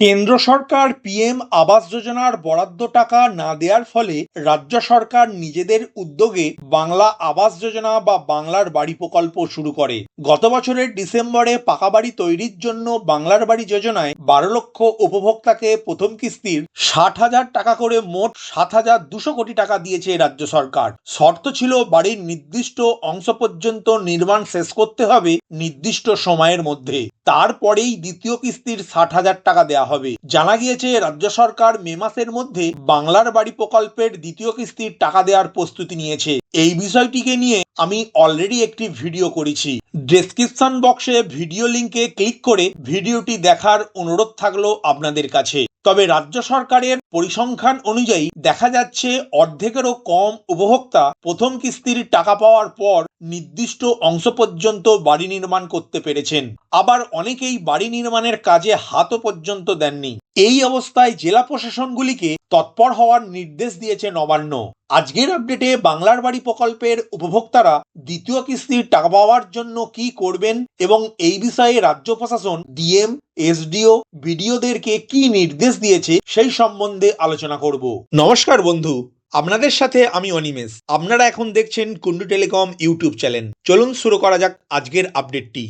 কেন্দ্র সরকার পিএম আবাস যোজনার বরাদ্দ টাকা না দেওয়ার ফলে রাজ্য সরকার নিজেদের উদ্যোগে বাংলা আবাস যোজনা বা বাংলার বাড়ি প্রকল্প শুরু করে। গত বছরের ডিসেম্বরে পাকা বাড়ি তৈরির জন্য বাংলার বাড়ি যোজনায় বারো লক্ষ উপভোক্তাকে প্রথম কিস্তির ষাট হাজার টাকা করে মোট সাত হাজার দুশো কোটি টাকা দিয়েছে রাজ্য সরকার। শর্ত ছিল বাড়ির নির্দিষ্ট অংশ পর্যন্ত নির্মাণ শেষ করতে হবে নির্দিষ্ট সময়ের মধ্যে। তারপরেই দ্বিতীয় কিস্তির ষাট হাজার টাকা দেওয়া হবে। জানা গিয়েছে, রাজ্য সরকার মে মাসের মধ্যে বাংলার বাড়ি প্রকল্পের দ্বিতীয় কিস্তির টাকা দেওয়ার প্রস্তুতি নিয়েছে। এই বিষয়টিকে নিয়ে আমি অলরেডি একটি ভিডিও করেছি। ডেসক্রিপশন বক্সে ভিডিও লিঙ্কে ক্লিক করে ভিডিওটি দেখার অনুরোধ থাকল আপনাদের কাছে। তবে রাজ্য সরকারের পরিসংখ্যান অনুযায়ী দেখা যাচ্ছে অর্ধেকেরও কম উপভোক্তা প্রথম কিস্তির টাকা পাওয়ার পর নির্দিষ্ট অংশ পর্যন্ত বাড়ি নির্মাণ করতে পেরেছেন। আবার অনেকেই বাড়ি নির্মাণের কাজে হাতও পর্যন্ত দেননি। এই অবস্থায় জেলা প্রশাসনগুলিকে তৎপর হওয়ার নির্দেশ দিয়েছে নবান্ন। আজকের আপডেটে বাংলার বাড়ি প্রকল্পের উপভোক্তারা দ্বিতীয় কিস্তির টাকা পাওয়ার জন্য কি করবেন এবং এই বিষয়ে রাজ্য প্রশাসন, ডিএম, এসডিও, বিডিওদেরকে কি নির্দেশ দিয়েছে সেই সম্বন্ধে আলোচনা করব। নমস্কার বন্ধু, আপনাদের সাথে আমি অনিমেষ। আপনারা এখন দেখছেন কুন্ডু টেলিকম ইউটিউব চ্যানেল। চলুন শুরু করা যাক আজকের আপডেটটি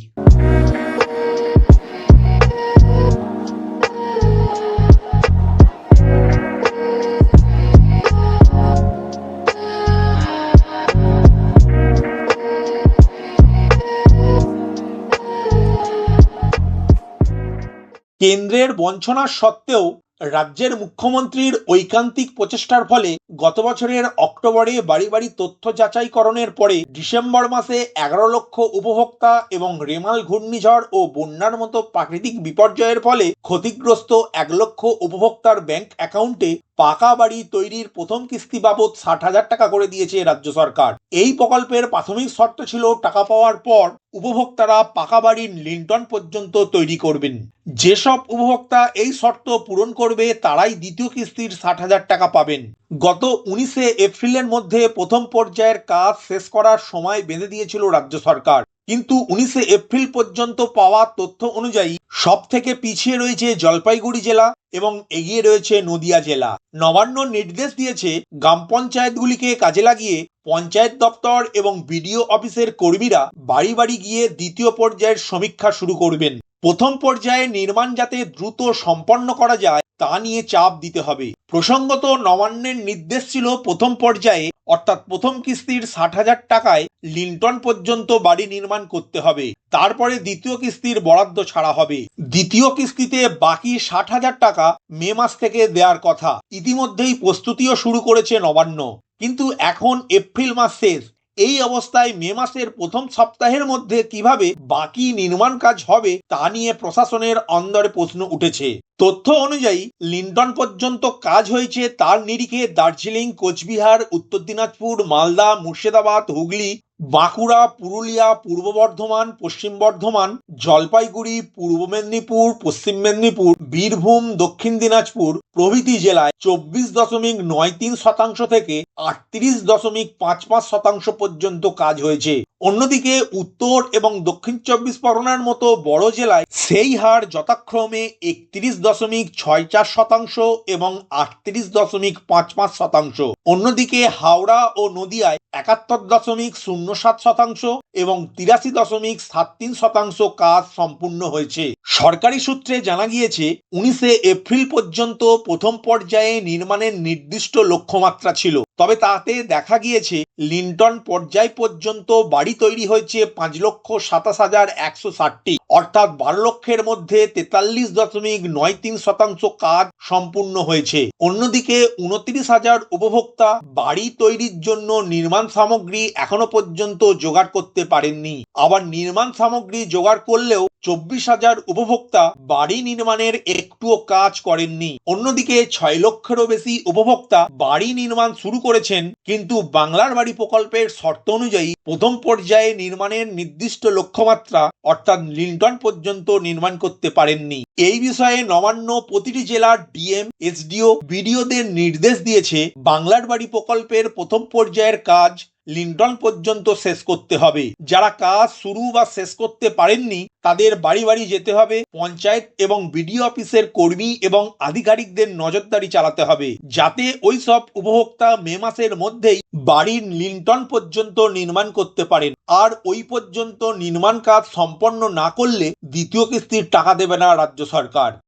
কেন্দ্রের বঞ্চনা সত্ত্বেও রাজ্যের মুখ্যমন্ত্রীর ঐকান্তিক প্রচেষ্টার ফলে গত বছরের অক্টোবরে বাড়ি বাড়ি তথ্য যাচাইকরণের পরে ডিসেম্বর মাসে এগারো লক্ষ উপভোক্তা এবং রেমাল ঘূর্ণিঝড় ও বন্যার মতো প্রাকৃতিক বিপর্যয়ের ফলে ক্ষতিগ্রস্ত এক লক্ষ উপভোক্তার ব্যাংক অ্যাকাউন্টে পাকা বাড়ি তৈরির প্রথম কিস্তি বাবদ ষাট হাজার টাকা করে দিয়েছে রাজ্য সরকার। এই প্রকল্পের প্রাথমিক শর্ত ছিল টাকা পাওয়ার পর উপভোক্তারা পাকা বাড়ির লিন্টন পর্যন্ত তৈরি করবেন। যেসব উপভোক্তা এই শর্ত পূরণ করবে, তারাই দ্বিতীয় কিস্তির ষাট হাজার টাকা পাবেন। গত উনিশে এপ্রিলের মধ্যে প্রথম পর্যায়ের কাজ শেষ করার সময় বেঁধে দিয়েছিল রাজ্য সরকার। কিন্তু উনিশে এপ্রিল পর্যন্ত পাওয়া তথ্য অনুযায়ী সব থেকে পিছিয়ে রয়েছে জলপাইগুড়ি জেলা। এবং এগিয়ে রয়েছে নদিয়া জেলা। নবান্ন নির্দেশ দিয়েছে গ্রাম পঞ্চায়েতগুলিকে কাজে লাগিয়ে পঞ্চায়েত দপ্তর এবং বিডিও অফিসের কর্মীরা বাড়ি বাড়ি গিয়ে দ্বিতীয় পর্যায়ের সমীক্ষা শুরু করবেন। প্রথম পর্যায়ে নির্মাণ যাতে দ্রুত সম্পন্ন করা যায়, তা নিয়ে চাপ দিতে হবে। প্রসঙ্গত নবান্নের নির্দেশ ছিল প্রথম পর্যায়ে, অর্থাৎ প্রথম কিস্তির ষাট হাজার টাকায় লিন্টন পর্যন্ত বাড়ি নির্মাণ করতে হবে। তারপরে দ্বিতীয় কিস্তির বরাদ্দ ছাড়া হবে। দ্বিতীয় কিস্তিতে বাকি ষাট হাজার টাকা মে মাস থেকে দেওয়ার কথা। ইতিমধ্যেই প্রস্তুতিও শুরু করেছে নবান্ন। কিন্তু এখন এপ্রিল মাস শেষ। এই অবস্থায় মে মাসের প্রথম সপ্তাহের মধ্যে কীভাবে বাকি নির্মাণ কাজ হবে তা নিয়ে প্রশাসনের অন্দরে প্রশ্ন উঠেছে। তথ্য অনুযায়ী লিন্ডন পর্যন্ত কাজ হয়েছে তার নিরিখে দার্জিলিং, কোচবিহার, উত্তর দিনাজপুর, মালদা, মুর্শিদাবাদ, হুগলি বাঁকুড়া, পুরুলিয়া, পূর্ব বর্ধমান, পশ্চিম বর্ধমান, জলপাইগুড়ি, পূর্ব মেদিনীপুর, পশ্চিম মেদিনীপুর, বীরভূম, দক্ষিণ দিনাজপুর প্রভৃতি জেলায় চব্বিশ দশমিক নয় তিন শতাংশ থেকে আটত্রিশ দশমিক পাঁচ পাঁচ শতাংশ পর্যন্ত কাজ হয়েছে। অন্যদিকে উত্তর এবং দক্ষিণ চব্বিশ পরগনার মতো বড় জেলায় সেই হার যথাক্রমে একত্রিশ দশমিক ছয় চার শতাংশ এবং আটত্রিশ দশমিক পাঁচ পাঁচ শতাংশ। অন্যদিকে হাওড়া ও নদিয়ায় একাত্তর দশমিক শূন্য সাত শতাংশ এবং তিরাশি দশমিক সাত তিন শতাংশ কাজ সম্পূর্ণ হয়েছে। সরকারি সূত্রে জানা গিয়েছে, উনিশে এপ্রিল পর্যন্ত প্রথম পর্যায়ে নির্মাণের নির্দিষ্ট লক্ষ্যমাত্রা ছিল। তবে তাতে দেখা গিয়েছে, লিন্টন পর্যায় পর্যন্ত বাড়ি তৈরি হয়েছে পাঁচ লক্ষ সাতাশ হাজার একশো ষাটটি অর্থাৎ বারো লক্ষের মধ্যে তেতাল্লিশ দশমিক নয় তিন শতাংশ কাজ সম্পূর্ণ হয়েছে। অন্যদিকে উনত্রিশ হাজার উপভোক্তা বাড়ি তৈরির জন্য নির্মাণ সামগ্রী এখনও পর্যন্ত জোগাড় করতে পারেননি। আবার নির্মাণ সামগ্রী জোগাড় করলেও চব্বিশ হাজার উপভোক্তা বাড়ি নির্মাণের একটুও কাজ করেননি। অন্যদিকে ছয় লক্ষেরও বেশি উপভোক্তা বাড়ি নির্মাণ শুরু করেছেন, কিন্তু বাংলার বাড়ি প্রকল্পের শর্ত অনুযায়ী প্রথম পর্যায়ে নির্মাণের নির্দিষ্ট লক্ষ্যমাত্রা, অর্থাৎ লিন্টন পর্যন্ত নির্মাণ করতে পারেননি। এই বিষয়ে নবান্ন প্রতিটি জেলার ডিএম, এসডিও, বিডিওদের নির্দেশ দিয়েছে বাংলার বাড়ি প্রকল্পের প্রথম পর্যায়ের কাজ লিন্টন পর্যন্ত শেষ করতে হবে। যারা কাজ শুরু বা শেষ করতে পারেননি, তাদের বাড়ি বাড়ি যেতে হবে, পঞ্চায়েত এবং বিডিও অফিসের কর্মী এবং আধিকারিকদের নজরদারি চালাতে হবে। যাতে ওই সব উপভোক্তা মে মাসের মধ্যেই বাড়ির লিন্টন পর্যন্ত নির্মাণ করতে পারেন। আর ওই পর্যন্ত নির্মাণ কাজ সম্পন্ন না করলে দ্বিতীয় কিস্তির টাকা দেবে না রাজ্য সরকার।